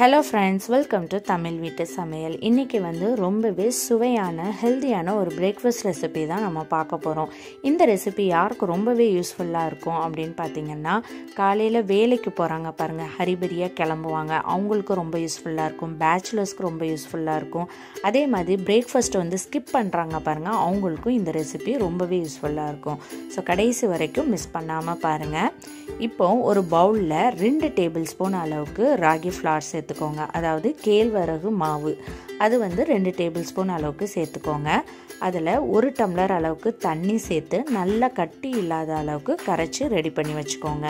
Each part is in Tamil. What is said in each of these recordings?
Hello friends welcome to Tamil வீட்டு சமையல். இன்றைக்கி வந்து ரொம்பவே சுவையான ஹெல்த்தியான ஒரு பிரேக்ஃபாஸ்ட் ரெசிபி தான் நம்ம பார்க்க போகிறோம் இந்த ரெசிபி யாருக்கு ரொம்பவே யூஸ்ஃபுல்லாக இருக்கும் அப்படின்னு பார்த்தீங்கன்னா காலையில் வேலைக்கு போகிறாங்க பாருங்கள் ஹரிபரியாக கிளம்புவாங்க. அவங்களுக்கு ரொம்ப யூஸ்ஃபுல்லாக இருக்கும். பேச்சுலர்ஸ்க்கு ரொம்ப யூஸ்ஃபுல்லாக இருக்கும். அதே மாதிரி பிரேக்ஃபாஸ்ட்டை வந்து ஸ்கிப் பண்ணுறாங்க பாருங்கள் அவங்களுக்கும் இந்த ரெசிபி ரொம்பவே யூஸ்ஃபுல்லாக இருக்கும். ஸோ கடைசி வரைக்கும் மிஸ் பண்ணாமல் பாருங்கள் இப்போ ஒரு பவுலில் ரெண்டு டேபிள் ஸ்பூன் அளவுக்கு ராகி ஃப்ளார் சேர்த்துக்கோங்க. அதாவது கேழ்வரகு மாவு. அது வந்து ரெண்டு டேபிள் ஸ்பூன் அளவுக்கு சேர்த்துக்கோங்க. அதில் ஒரு டம்ளர் அளவுக்கு தண்ணி சேர்த்து நல்லா கட்டி இல்லாத அளவுக்கு கரைச்சி ரெடி பண்ணி வச்சுக்கோங்க.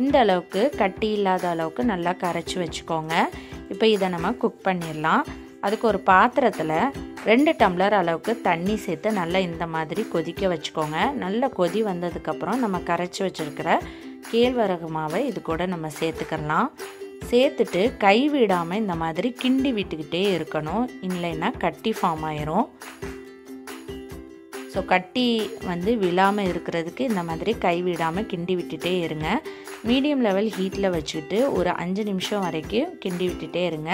இந்த அளவுக்கு கட்டி இல்லாத அளவுக்கு நல்லா கரைச்சி வச்சுக்கோங்க. இப்போ இதை நம்ம குக் பண்ணிடலாம். அதுக்கு ஒரு பாத்திரத்தில் ரெண்டு டம்ளர் அளவுக்கு தண்ணி சேர்த்து நல்லா இந்த மாதிரி கொதிக்க வச்சுக்கோங்க. நல்லா கொதி வந்ததுக்கப்புறம் நம்ம கரைச்சி வச்சுருக்கிற கேழ்வரகு மாவை இது கூட நம்ம சேர்த்துக்கலாம் சேர்த்துட்டு கை விடாமல் இந்த மாதிரி கிண்டி விட்டுக்கிட்டே இருக்கணும். இல்லைன்னா கட்டி ஃபார்ம் ஆயிரும். ஸோ கட்டி வந்து விழாமல் இருக்கிறதுக்கு இந்த மாதிரி கை விடாமல் கிண்டி விட்டுட்டே இருங்க. மீடியம் லெவல் ஹீட்டில் வச்சுக்கிட்டு ஒரு அஞ்சு நிமிஷம் வரைக்கும் கிண்டி விட்டுட்டே இருங்க.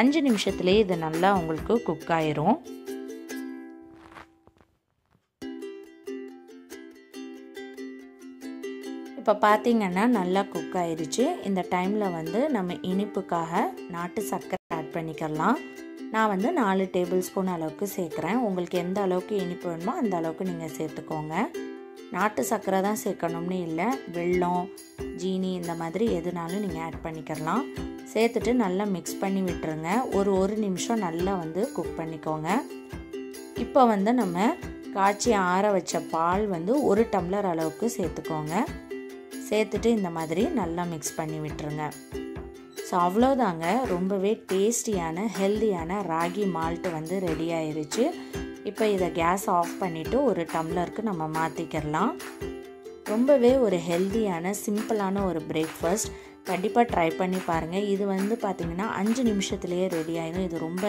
அஞ்சு நிமிஷத்துலேயே இது நல்லா உங்களுக்கு குக் ஆயிரும். இப்போ பார்த்தீங்கன்னா நல்லா குக் ஆயிடுச்சு இந்த டைமில் வந்து நம்ம இனிப்புக்காக நாட்டு சர்க்கரை ஆட் பண்ணிக்கலாம். நான் வந்து நாலு டேபிள் ஸ்பூன் அளவுக்கு சேர்க்குறேன். உங்களுக்கு எந்த அளவுக்கு இனிப்பு வேணுமோ அந்த அளவுக்கு நீங்கள் சேர்த்துக்கோங்க. நாட்டு சர்க்கரை தான் சேர்க்கணும்னு இல்லை. வெல்லம் ஜீனி இந்த மாதிரி எதுனாலும் நீங்கள் ஆட் பண்ணிக்கலாம். சேர்த்துட்டு நல்லா மிக்ஸ் பண்ணி விட்டுருங்க. ஒரு ஒரு நிமிஷம் நல்லா வந்து குக் பண்ணிக்கோங்க. இப்போ வந்து நம்ம காய்ச்சி ஆற வச்ச பால் வந்து ஒரு டம்ளர் அளவுக்கு சேர்த்துக்கோங்க. சேர்த்துட்டு இந்த மாதிரி நல்லா மிக்ஸ் பண்ணி விட்டுருங்க. ஸோ அவ்வளோதாங்க ரொம்பவே டேஸ்டியான ஹெல்த்தியான ராகி மால்ட்டு வந்து ரெடி ஆயிடுச்சு இப்போ இதை கேஸ் ஆஃப் பண்ணிவிட்டு ஒரு டம்ளருக்கு நம்ம மாற்றிக்கிடலாம் ரொம்பவே ஒரு ஹெல்த்தியான சிம்பிளான ஒரு பிரேக்ஃபாஸ்ட் கண்டிப்பாக ட்ரை பண்ணி பாருங்கள் இது வந்து பார்த்திங்கன்னா அஞ்சு நிமிஷத்துலேயே ரெடி ஆகிடும் இது ரொம்ப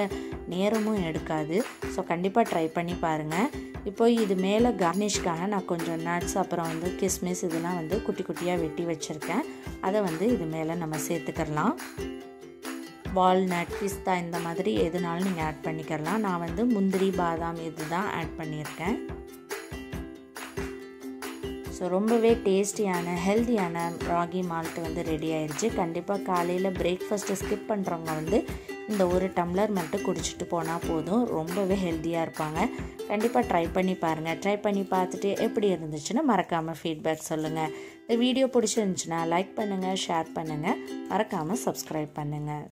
நேரமும் எடுக்காது. ஸோ கண்டிப்பாக ட்ரை பண்ணி பாருங்கள் இப்போ இது மேலே கார்னிஷ்காக நான் கொஞ்சம் நட்ஸ் அப்புறம் வந்து கிஸ்மிஸ் இதெல்லாம் வந்து குட்டி குட்டியாக வெட்டி வச்சுருக்கேன். அதை வந்து இது மேலே நம்ம சேர்த்துக்கலாம் வால்நட் பிஸ்தா இந்த மாதிரி எதுனாலும் நீங்கள் ஆட் பண்ணிக்கலாம் நான் வந்து முந்திரி பாதாம் இது தான் ஆட் பண்ணியிருக்கேன். ஸோ ரொம்பவே டேஸ்டியான ஹெல்த்தியான ராகி மால்ட் வந்து ரெடி ஆயிடுச்சு கண்டிப்பாக காலையில் பிரேக்ஃபாஸ்ட்டை ஸ்கிப் பண்ணுறவங்க வந்து இந்த ஒரு டம்ளர் மட்டும் குடிச்சிட்டு போனால் போதும். ரொம்பவே ஹெல்த்தியாக இருப்பாங்க. கண்டிப்பாக ட்ரை பண்ணி பாருங்கள் ட்ரை பண்ணி பார்த்துட்டு எப்படி இருந்துச்சுன்னு மறக்காமல் ஃபீட்பேக் சொல்லுங்கள் இந்த வீடியோ பிடிச்சிருந்துச்சுன்னா லைக் பண்ணுங்கள் ஷேர் பண்ணுங்கள் மறக்காமல் சப்ஸ்கிரைப் பண்ணுங்கள்